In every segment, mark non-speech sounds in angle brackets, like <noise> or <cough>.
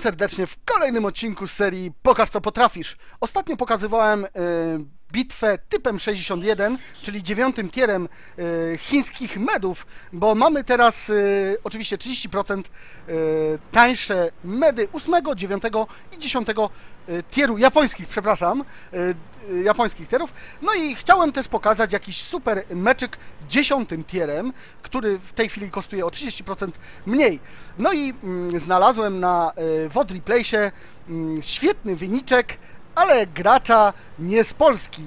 Serdecznie w kolejnym odcinku z serii Pokaż co potrafisz. Ostatnio pokazywałem e, bitwę typem 61, czyli dziewiątym tierem e, chińskich medów, bo mamy teraz e, oczywiście 30% e, tańsze medy 8, 9 i 10 e, tieru japońskich, przepraszam, japońskich tierów. No i chciałem też pokazać jakiś super meczyk dziesiątym tierem, który w tej chwili kosztuje o 30% mniej. No i mm, znalazłem na Wodry Place mm, świetny wyniczek, ale gracza nie z Polski,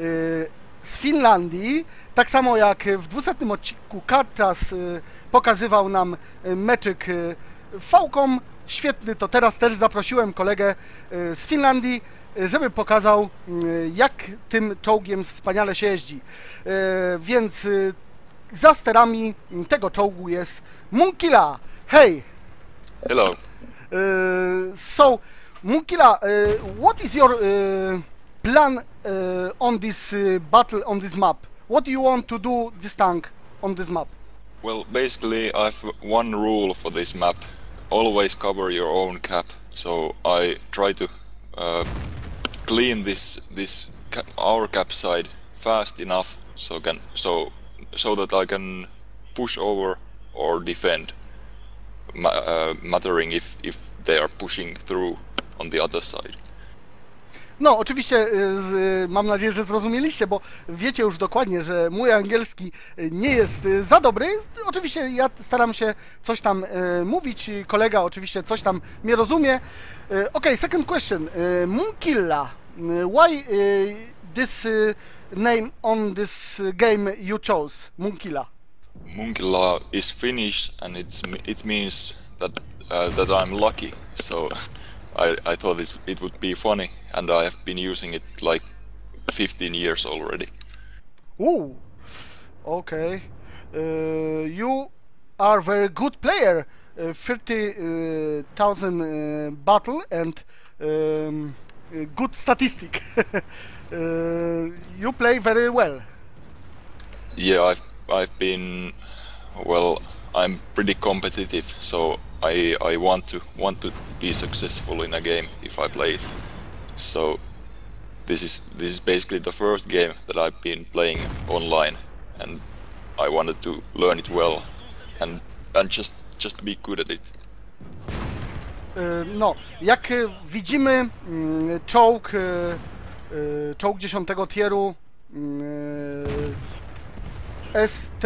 y, z Finlandii. Tak samo jak w 200 odcinku Karczas y, pokazywał nam y, meczyk Fałkom, świetny, to teraz też zaprosiłem kolegę z Finlandii, żeby pokazał, jak tym czołgiem wspaniale się jeździ. Więc za sterami tego czołgu jest Munkila. Hej! Hello. So, Munkila, uh, what is your uh, plan uh, on this uh, battle on this map? What do you want to do this tank on this map? Well, basically, I've one rule for this map: always cover your own cap. So I try to uh, clean this this our cap side fast enough so can so so that I can push over or defend, ma- uh, mattering if if they are pushing through on the other side. No, oczywiście, y, z, y, mam nadzieję, że zrozumieliście, bo wiecie już dokładnie, że mój angielski y, nie jest za dobry. Oczywiście ja staram się coś tam y, mówić, kolega oczywiście coś tam mnie rozumie. Y, okay, second question. Y, Munkilla, why this name on this game you chose, Munkilla? Munkila is Finnish and it's it means that uh, that I'm lucky. So <laughs> I I thought it it would be funny, and I have been using it like 15 years already. Ooh, okay. Uh, you are very good player. Uh, Thirty uh, uh, battle and um, uh, good statistic. <laughs> uh, you play very well. Yeah, I've I've been well. I'm pretty competitive, so I I want to want to be successful in a game if I play it. So this is this is basically the first game that I've been playing online, and I wanted to learn it well, and and just just be good at it. No, jak widzimy, mm, czołg, czołg 10 tieru y, ST,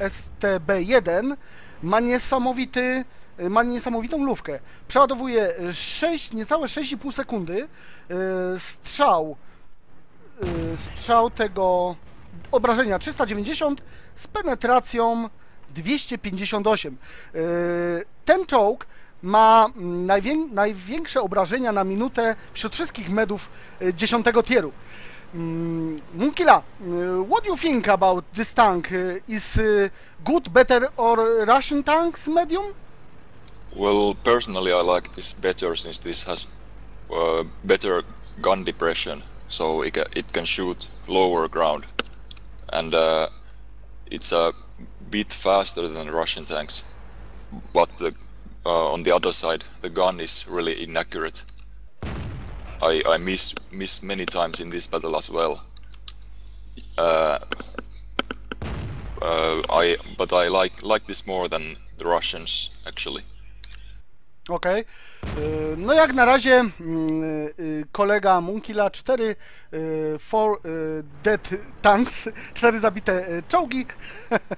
STB1 ma niesamowity ma niesamowitą lówkę. Przeładowuje 6, niecałe 6,5 sekundy. y, Strzał y, strzał tego obrażenia 390 z penetracją 258. Y, Ten czołg ma mm, najwię- największe obrażenia na minutę wśród wszystkich medów y, 10 tieru. Mm, Munkila, y, what do you think about this tank? Y, Is y, good, better or Russian tanks medium? Well, personally, I like this better since this has uh, better gun depression, so it, it can shoot lower ground, and uh, it's a bit faster than Russian tanks. But the, uh, on the other side, the gun is really inaccurate. I, I miss many times in this battle as well. Uh, uh, I but I like like this more than the Russians actually. Okej. Y, No jak na razie mm, y, kolega Munkila 4 y, for y, dead tanks, <laughs> 4 zabite y, czołgi.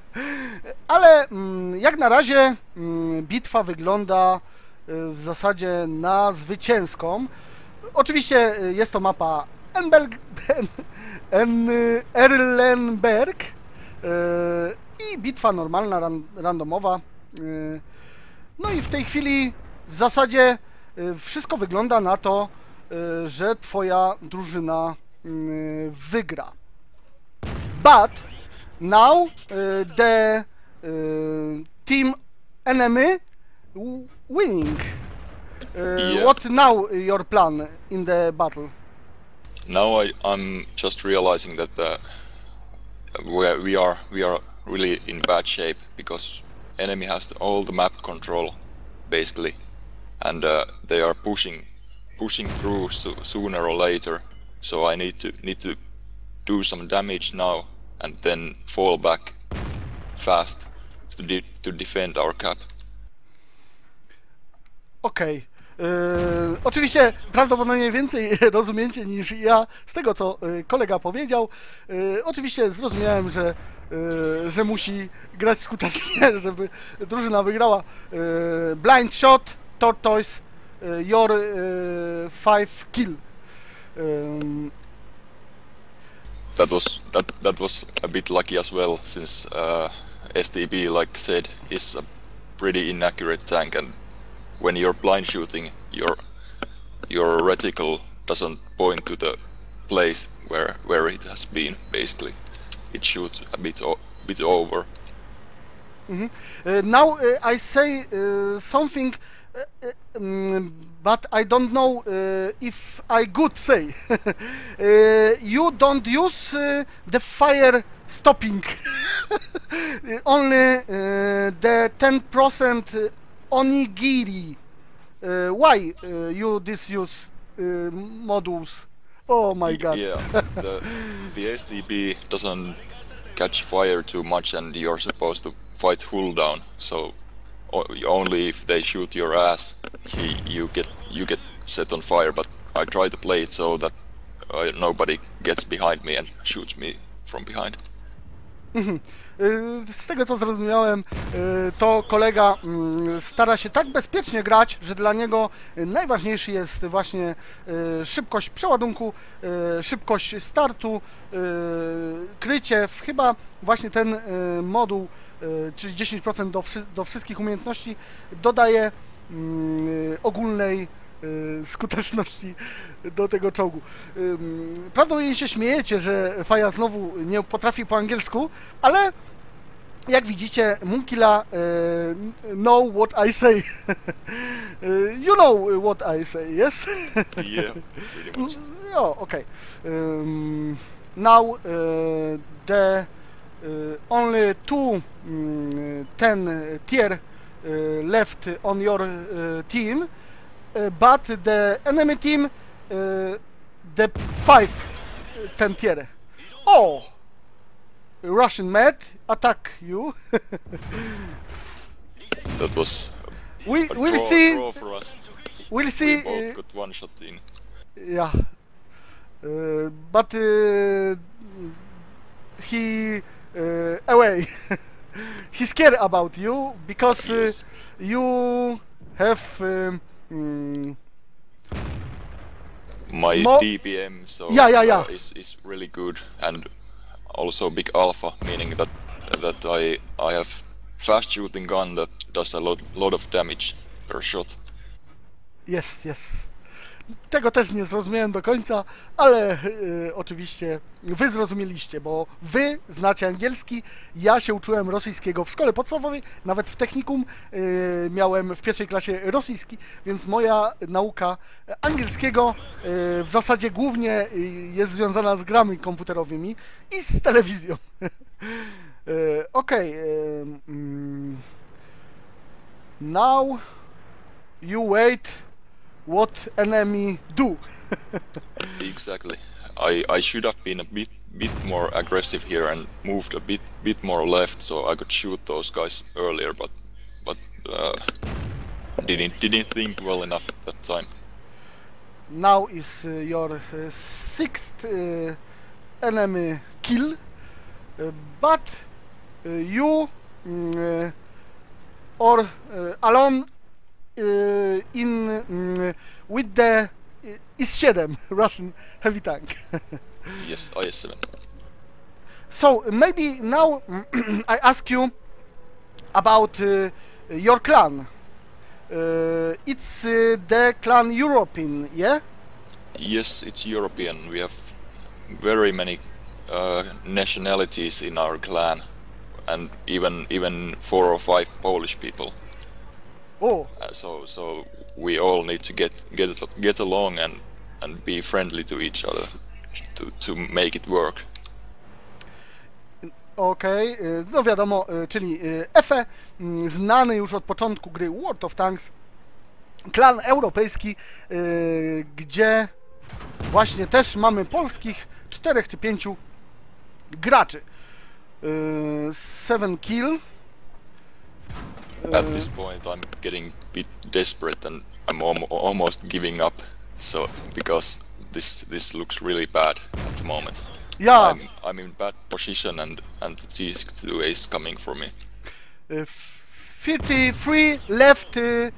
<laughs> Ale mm, jak na razie mm, bitwa wygląda y, w zasadzie na zwycięską. Oczywiście y, jest to mapa Enbel... En... Erlenberg y, i bitwa normalna, ran, randomowa. y, no i w tej chwili w zasadzie wszystko wygląda na to, że twoja drużyna wygra. But now the team enemy winning. Y, Yeah. What now your plan in the battle? Now I, I'm just realizing that the, we we are we are really in bad shape because enemy has all the map control basically, and uh, they are pushing pushing through so- sooner or later. So I need to need to do some damage now and then fall back fast to de- to defend our cap. Okej. Yy, oczywiście prawdopodobnie więcej <laughs> rozumiecie niż ja z tego, co yy, kolega powiedział. Yy, oczywiście zrozumiałem, że, że musi grać skutecznie, <laughs> żeby drużyna wygrała. Blind shot, tortoise, your five kill. That was that that was a bit lucky as well, since uh, STB, like said, is a pretty inaccurate tank, and when you're blind shooting, your your reticle doesn't point to the place where where it has been. Basically, it shoots a bit o- bit over. Uh, now uh, I say uh, something, mm, but I don't know uh, if I could say. <laughs> you don't use the fire stopping, <laughs> only the 10% onigiri. Uh, why uh, you disuse uh, modules? Oh my god. Yeah, the the STB doesn't catch fire too much, and you're supposed to fight down. So o- only if they shoot your ass, he, you get you get set on fire. But I try to play it so that uh, nobody gets behind me and shoots me from behind. Y, Z tego co zrozumiałem, y, to kolega mm, stara się tak bezpiecznie grać, że dla niego najważniejszy jest właśnie y, szybkość przeładunku, szybkość startu, krycie. Chyba właśnie ten moduł, czyli 10% do, do wszystkich umiejętności, dodaje mm, ogólnej skuteczności do tego czołgu. Prawdopodobnie się śmiejecie, że Faja znowu nie potrafi po angielsku, ale jak widzicie, Munkila e, know what I say. E, <laughs> you know what I say, yes? Yeah, pretty much. Oh, okay. Um, now uh, the uh, only two mm, ten tier uh, left on your team, but the enemy team uh, the five uh, ten. Oh, Russian med attack you. <laughs> That was <laughs> we we'll draw, see. draw. We'll We see. both uh, one shot in. Yeah. Uh, but uh, he uh, away. <laughs> He's scared about you because uh, Yes. you have um, mm, My Mo- DPM so Yeah, yeah, yeah. Uh, is is really good and also big alpha, meaning that that I I have fast shooting gun that does a lot lot of damage per shot. yes, yes. Tego też nie zrozumiałem do końca, ale y, oczywiście wy zrozumieliście, bo wy znacie angielski, ja się uczyłem rosyjskiego w szkole podstawowej, nawet w technikum y, miałem w pierwszej klasie rosyjski, więc moja nauka angielskiego y, w zasadzie głównie jest związana z grami komputerowymi i z telewizją. <laughs> Okej. y, mm, now you wait what enemy do. <laughs> Exactly. I I should have been a bit bit more aggressive here and moved a bit bit more left so I could shoot those guys earlier, but but uh, didn't didn't think well enough at that time. Now is uh, your uh, sixth uh, enemy kill, uh, but uh, you mm, uh, or alone in mm, with the uh, IS-7 <laughs> Russian heavy tank. <laughs> Yes, IS-7. So maybe now <clears throat> I ask you about your clan. It's the clan European, yeah? Yes, it's European. We have very many uh, nationalities in our clan, and even even four or five Polish people. Oh, Uh, so so we all need to get get get along and and be friendly to each other to to make it work. okej. y, No wiadomo, y, czyli y, Efe, mm, znany już od początku gry World of Tanks, klan europejski, y, gdzie właśnie też mamy polskich czterech czy pięciu graczy. Seven kill. At this point, I'm getting a bit desperate and I'm almost giving up. So because this this looks really bad at the moment. Ja, I'm I'm in bad position and and the T62 is coming for me. y, 53 left y,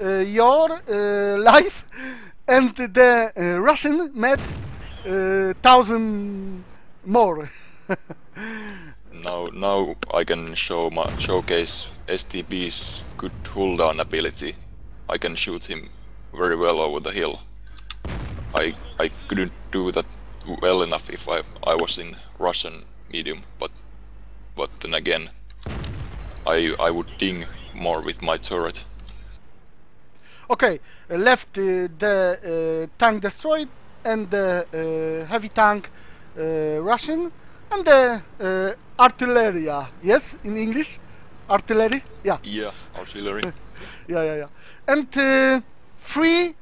y, your y, life <laughs> and the y, Russian met thousand more. <laughs> Now now I can show my showcase STB's good hull down ability. I can shoot him very well over the hill. I I couldn't do that well enough if I I was in Russian medium, but but then again, I I would ding more with my turret. Okay, left uh, the uh, tank destroyed and the uh, heavy tank uh, Russian and the uh, artillery. Yes, in English, artillery. Yeah, Yeah, artillery. yeah, yeah, yeah. And uh, three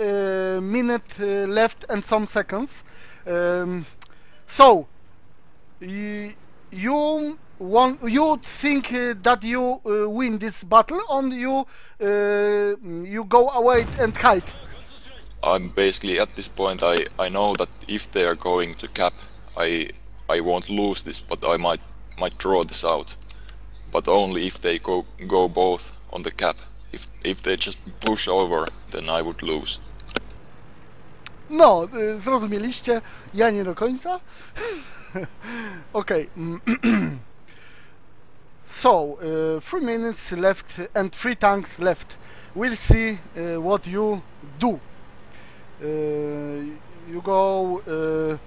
uh, minute uh, left and some seconds. Um, so you want you think uh, that you uh, win this battle, or you uh, you go away and hide? I'm basically at this point. I I know that if they are going to cap, I I won't lose this, but I might might draw this out. But only if they go go both on the cap. If if they just push over, then I would lose. No, zrozumieliście, ja nie do końca. <laughs> Okej. mm, <clears throat> so, uh, three minutes left and three tanks left. We'll see uh, what you do. Uh, you go uh,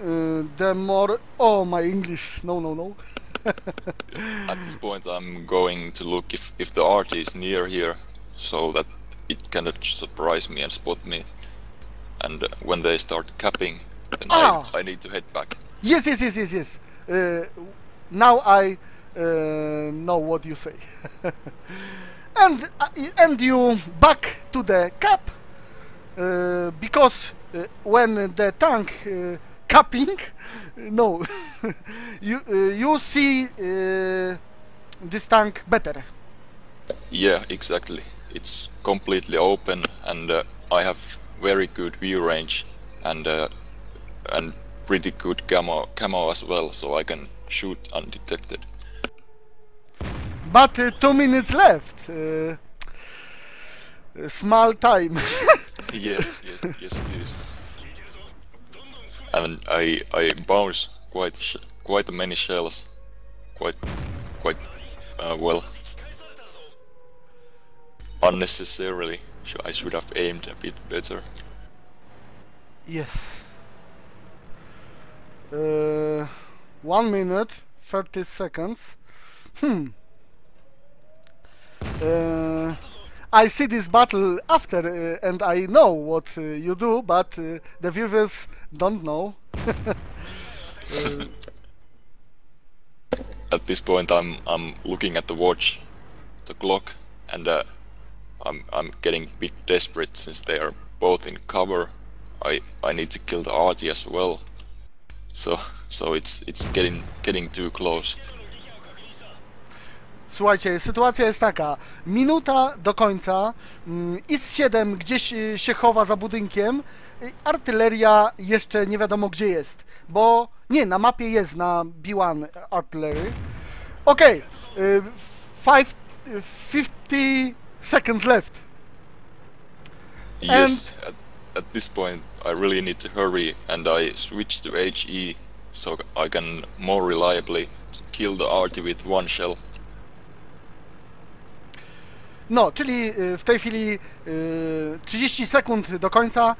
uh, the more. Oh, my English. No, no, no. <laughs> At this point, I'm going to look if if the RT is near here, so that it cannot surprise me and spot me. And when they start capping, then Ah. I, I need to head back. Yes, yes, yes, yes, yes. Uh, now I uh, know what you say. <laughs> and uh, and you back to the cap uh, because uh, when the tank uh, capping, no, <laughs> you uh, you see uh, this tank better. Yeah, exactly. It's completely open, and uh, I have very good view range, and uh, and pretty good camo camo as well, so I can shoot undetected. But uh, two minutes left. Uh, small time. <laughs> yes, yes, yes, it is. And I I bounce quite quite many shells, quite quite uh, well. Unnecessarily, so I should have aimed a bit better. Yes. Uh, one minute, 30 seconds. Hmm. Uh, I see this battle after, uh, and I know what uh, you do, but uh, the viewers don't know. <laughs> At this point, I'm I'm looking at the watch, the clock, and I'm I'm getting a bit desperate since they are both in cover. I I need to kill the arty as well. So so it's it's getting getting too close. Słuchajcie, sytuacja jest taka. Minuta do końca. mm, IS-7 gdzieś y, się chowa za budynkiem. y, Artyleria jeszcze nie wiadomo gdzie jest. Bo nie, na mapie jest na B1 Artillery. Okej. y, five- y, 50 seconds left. Yes, at, at this point, I really need to hurry, and I switch to HE so I can more reliably kill the arty with one shell. No, czyli y, w tej chwili y, 30 sekund do końca.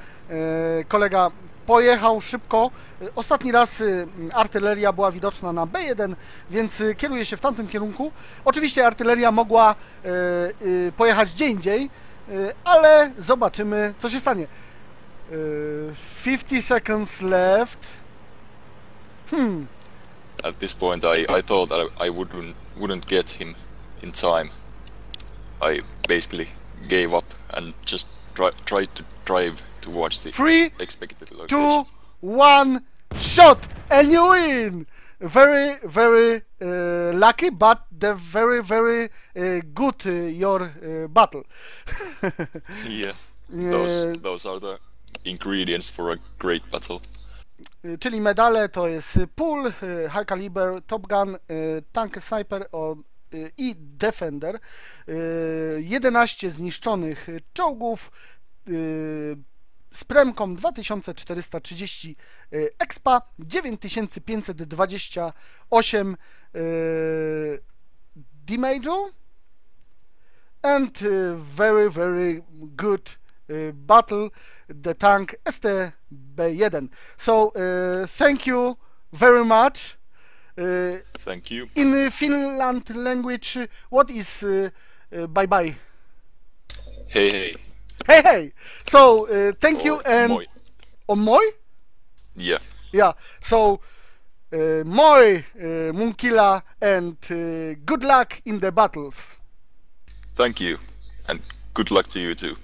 y, Kolega pojechał szybko. Y, Ostatni raz y, artyleria była widoczna na B1, więc y, kieruje się w tamtym kierunku. Oczywiście artyleria mogła y, y, pojechać gdzie indziej, y, ale zobaczymy, co się stanie. Y, 50 seconds left. Hmm, At this point, I, I thought that I wouldn't wouldn't get him in time. I basically gave up and just try, tried to drive towards the Three, expected location. two, one, shot, and you win. Very, very uh, lucky, but the very, very uh, good uh, your uh, battle. <laughs> Yeah, those Uh, those are the ingredients for a great battle. Y, czyli medale to jest Pool, High Caliber, Top Gun, Tank Sniper i Defender. Y, 11 zniszczonych y, czołgów y, z premką 2430 y, expa, 9528 y, damage'u. And very very good battle the tank STB1 so thank you very much Thank you. in Finland language uh, what is uh, uh, bye bye Hey hey. hey hey so uh, thank you and moi. on moi Yeah. yeah so uh, moi uh, Munkila and uh, good luck in the battles Thank you, and good luck to you too.